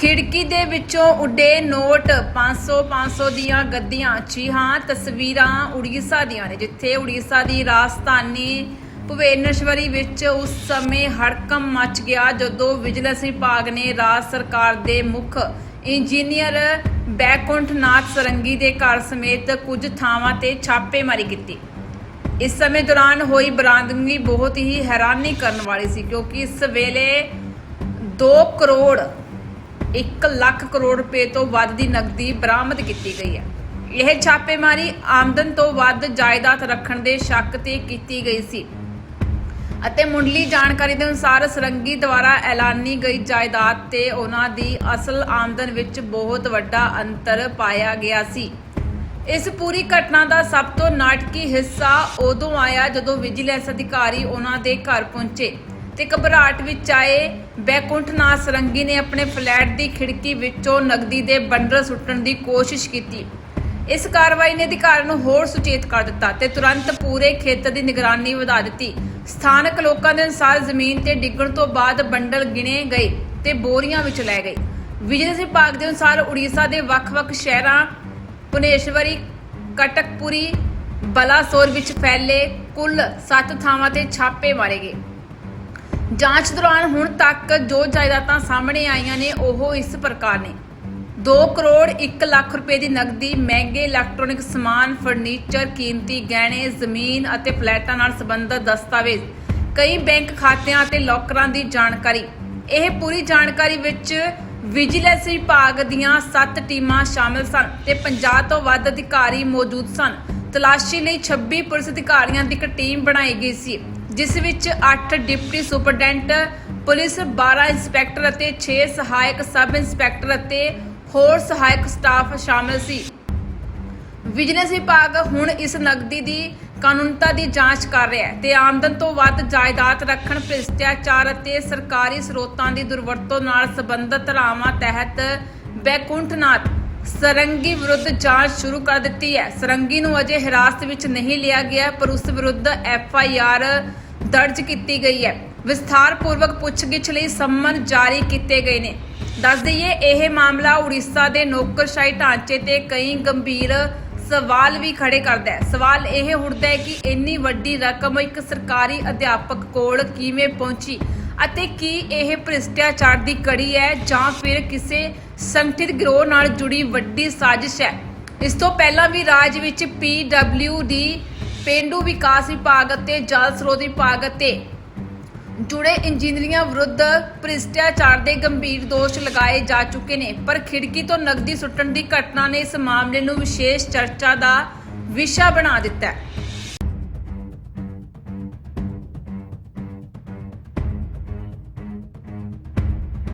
ਖਿੜਕੀ ਦੇ ਵਿੱਚੋਂ ਉੱਡੇ ਨੋਟ 500 500 ਦੀਆਂ ਗੱਦੀਆਂ। ਜੀ ਹਾਂ, ਤਸਵੀਰਾਂ ਉੜੀਸਾ ਦੀਆਂ ਨੇ, ਜਿੱਥੇ ਉੜੀਸਾ ਦੀ ਰਾਜਧਾਨੀ ਭੁਵਨੇਸ਼ਵਰੀ ਵਿੱਚ ਉਸ ਸਮੇਂ ਹੜਕਮ ਮਚ ਗਿਆ, ਜਦੋਂ ਵਿਜੀਲੈਂਸ ਵਿਭਾਗ ਨੇ ਰਾਜ ਸਰਕਾਰ ਦੇ ਮੁੱਖ ਇੰਜੀਨੀਅਰ ਬੈਕੁੰਠ ਨਾਥ ਸਰੰਗੀ ਦੇ ਘਰ ਸਮੇਤ ਕੁਝ ਥਾਵਾਂ ਤੇ ਛਾਪੇਮਾਰੀ ਕੀਤੀ। ਇਸ ਸਮੇਂ ਦੌਰਾਨ ਹੋਈ ਬਰਾਮਦਗੀ ਬਹੁਤ ਹੀ ਹੈਰਾਨੀ ਕਰਨ ਵਾਲੀ ਸੀ, ਕਿਉਂਕਿ ਇਸ ਵੇਲੇ 2 ਕਰੋੜ 1 ਲੱਖ ਕਰੋੜ ਰੁਪਏ ਤੋਂ ਵੱਧ ਦੀ ਨਕਦੀ ਬਰਾਮਦ ਕੀਤੀ ਗਈ ਹੈ। ਇਹ ਛਾਪੇਮਾਰੀ ਆਮਦਨ ਤੋਂ ਵੱਧ ਜਾਇਦਾਦ ਰੱਖਣ ਦੇ ਸ਼ੱਕ ਤੇ ਕੀਤੀ ਗਈ ਸੀ। ਅਤੇ ਮੁੱਢਲੀ ਜਾਣਕਾਰੀ ਦੇ ਅਨੁਸਾਰ ਸਰੰਗੀ ਦੁਆਰਾ ਐਲਾਨੀ ਗਈ ਜਾਇਦਾਦ ਤੇ ਉਹਨਾਂ ਦੀ ਅਸਲ ਆਮਦਨ ਵਿੱਚ ਬਹੁਤ ਵੱਡਾ ਅੰਤਰ ਪਾਇਆ ਗਿਆ ਸੀ। ਇਸ ਪੂਰੀ ਘਟਨਾ ਦਾ ਸਭ ਤੋਂ ਨਾਟਕੀ ਹਿੱਸਾ ਉਦੋਂ ਆਇਆ ਜਦੋਂ ਵਿਜੀਲੈਂਸ ਅਧਿਕਾਰੀ ਉਹਨਾਂ ਦੇ ਘਰ ਪਹੁੰਚੇ। ਤੇ ਘਬਰਾਹਟ ਵਿੱਚ ਆਏ ਬੈਕੁੰਠਨਾਥ ਸਰੰਗੀ ਨੇ ਆਪਣੇ ਫਲੈਟ ਦੀ ਖਿੜਕੀ ਵਿੱਚੋਂ ਨਗਦੀ ਦੇ ਬੰਡਲ ਸੁੱਟਣ ਦੀ ਕੋਸ਼ਿਸ਼ ਕੀਤੀ। ਇਸ ਕਾਰਵਾਈ ਨੇ ਅਧਿਕਾਰੀ ਨੂੰ ਹੋਰ ਸੁਚੇਤ ਕਰ ਦਿੱਤਾ ਤੇ ਤੁਰੰਤ ਪੂਰੇ ਖੇਤਰ ਦੀ ਨਿਗਰਾਨੀ ਵਧਾ ਦਿੱਤੀ। ਸਥਾਨਕ ਲੋਕਾਂ ਦੇ ਅਨੁਸਾਰ ਜ਼ਮੀਨ ਤੇ ਡਿੱਗਣ ਤੋਂ ਬਾਅਦ ਬੰਡਲ ਗਿਣੇ ਗਏ ਤੇ ਬੋਰੀਆਂ ਵਿੱਚ ਲੈ ਗਏ। ਵਿਜੀਲੈਂਸ ਵਿਭਾਗ ਦੇ ਅਨੁਸਾਰ ਉੜੀਸਾ ਦੇ ਵੱਖ-ਵੱਖ ਸ਼ਹਿਰਾਂ ਪੁਨੇਸ਼ਵਰੀ ਕਟਕਪੁਰੀ, ਬਲਾਸੋਰ ਵਿੱਚ ਫੈਲੇ ਕੁੱਲ 7 ਥਾਵਾਂ ਤੇ ਛਾਪੇ ਮਾਰੇ ਗਏ। ਜਾਂਚ ਦੌਰਾਨ ਹੁਣ ਤੱਕ ਜੋ ਜਾਇਦਾਦਾਂ ਸਾਹਮਣੇ ਆਈਆਂ ਨੇ, ਉਹ ਇਸ ਪ੍ਰਕਾਰ ਨੇ। 2 ਕਰੋੜ 1 ਲੱਖ ਰੁਪਏ ਦੀ ਨਕਦੀ, ਮਹਿੰਗੇ ਇਲੈਕਟ੍ਰੋਨਿਕ ਸਮਾਨ, ਫਰਨੀਚਰ, ਕੀਮਤੀ ਗਹਿਣੇ, ਜ਼ਮੀਨ ਅਤੇ ਫਲੈਟਾਂ ਨਾਲ ਸੰਬੰਧਿਤ ਦਸਤਾਵੇਜ਼, ਕਈ ਬੈਂਕ ਖਾਤਿਆਂ ਅਤੇ ਲੋਕਰਾਂ ਦੀ ਜਾਣਕਾਰੀ। ਇਹ ਪੂਰੀ ਜਾਣਕਾਰੀ ਵਿੱਚ ਵਿਜੀਲੈਂਸ ਵਿਭਾਗ ਦੀਆਂ 7 ਟੀਮਾਂ ਸ਼ਾਮਲ ਸਨ ਤੇ 50 ਤੋਂ ਵੱਧ ਅਧਿਕਾਰੀ ਮੌਜੂਦ ਸਨ। ਤਲਾਸ਼ੀ ਲਈ 26 ਪੁਲਿਸ ਅਧਿਕਾਰੀਆਂ ਦੀ ਇੱਕ ਟੀਮ ਬਣਾਈ ਗਈ ਸੀ। ਜਿਸ ਵਿੱਚ 8 ਡਿਪਟੀ ਸੁਪਰਡੈਂਟ, ਪੁਲਿਸ 12 ਇੰਸਪੈਕਟਰ ਅਤੇ 6 ਸਹਾਇਕ ਸਬ ਇੰਸਪੈਕਟਰ ਅਤੇ ਹੋਰ ਸਹਾਇਕ ਸਟਾਫ ਸ਼ਾਮਲ ਸੀ। ਵਿਜੀਲੈਂਸ ਵਿਭਾਗ ਹੁਣ ਇਸ ਨਗਦੀ ਦੀ ਕਾਨੂੰਨਤਾ ਦੀ ਜਾਂਚ ਕਰ ਰਿਹਾ ਹੈ ਤੇ ਆਮਦਨ ਤੋਂ ਵੱਧ ਜਾਇਦਾਦ ਰੱਖਣ, ਭ੍ਰਿਸ਼ਟਾਚਾਰ ਅਤੇ ਸਰਕਾਰੀ ਸਰੋਤਾਂ ਦੀ ਦੁਰਵਰਤੋਂ ਨਾਲ ਸੰਬੰਧਿਤ ਧਾਰਾਵਾਂ ਤਹਿਤ ਬੈਕੁੰਠਨਾਥ ਸਰੰਗੀ ਵਿਰੁੱਧ ਜਾਂਚ ਸ਼ੁਰੂ ਕਰ ਦਿੱਤੀ ਹੈ। ਸਰੰਗੀ ਨੂੰ ਅਜੇ ਹਿਰਾਸਤ ਵਿੱਚ ਨਹੀਂ ਲਿਆ ਗਿਆ, ਪਰ ਉਸ ਵਿਰੁੱਧ ਐਫ ਆਈ ਆਰ ਦਰਜ ਕੀਤੀ ਗਈ ਹੈ। ਵਿਸਥਾਰਪੂਰਵਕ ਪੁੱਛਗਿੱਛ ਲਈ ਸੰਮਨ ਜਾਰੀ ਕੀਤੇ ਗਏ ਨੇ। ਦੱਸ ਦਈਏ, ਇਹ ਮਾਮਲਾ ਉੜੀਸਾ ਦੇ ਨੌਕਰਸ਼ਾਹੀ ਢਾਂਚੇ ਤੇ ਕਈ ਗੰਭੀਰ ਸਵਾਲ ਵੀ ਖੜੇ ਕਰਦਾ ਹੈ। ਸਵਾਲ ਇਹ ਉੱਠਦਾ ਹੈ ਕਿ ਇੰਨੀ ਵੱਡੀ ਰਕਮ ਇੱਕ ਸਰਕਾਰੀ ਅਧਿਆਪਕ ਕੋਲ ਕਿਵੇਂ ਪਹੁੰਚੀ? ਅਤੇ ਕੀ ਇਹ ਭ੍ਰਿਸ਼ਟਾਚਾਰ ਦੀ ਕੜੀ ਹੈ ਜਾਂ ਫਿਰ ਕਿਸੇ ਸੰਗਠਿਤ ਗਿਰੋਹ ਨਾਲ ਜੁੜੀ ਵੱਡੀ ਸਾਜ਼ਿਸ਼ ਹੈ? ਇਸ ਤੋਂ ਪਹਿਲਾਂ ਵੀ ਰਾਜ ਵਿੱਚ ਡੀ, ਪੇਂਡੂ ਵਿਕਾਸ ਵਿਭਾਗ ਅਤੇ ਜਲ ਸਰੋਤ ਵਿਭਾਗ ਅਤੇ ਜੁੜੇ ਇੰਜੀਨੀਅਰਾਂ ਵਿਰੁੱਧ ਭ੍ਰਿਸ਼ਟਾਚਾਰ ਦੇ ਗੰਭੀਰ ਦੋਸ਼ ਲਗਾਏ ਜਾ ਚੁੱਕੇ ਨੇ। ਪਰ ਖਿੜਕੀ ਤੋਂ ਨਕਦੀ ਸੁੱਟਣ ਦੀ ਘਟਨਾ ਨੇ ਇਸ ਮਾਮਲੇ ਨੂੰ ਵਿਸ਼ੇਸ਼ ਚਰਚਾ ਦਾ ਵਿਸ਼ਾ ਬਣਾ ਦਿੱਤਾ ਹੈ।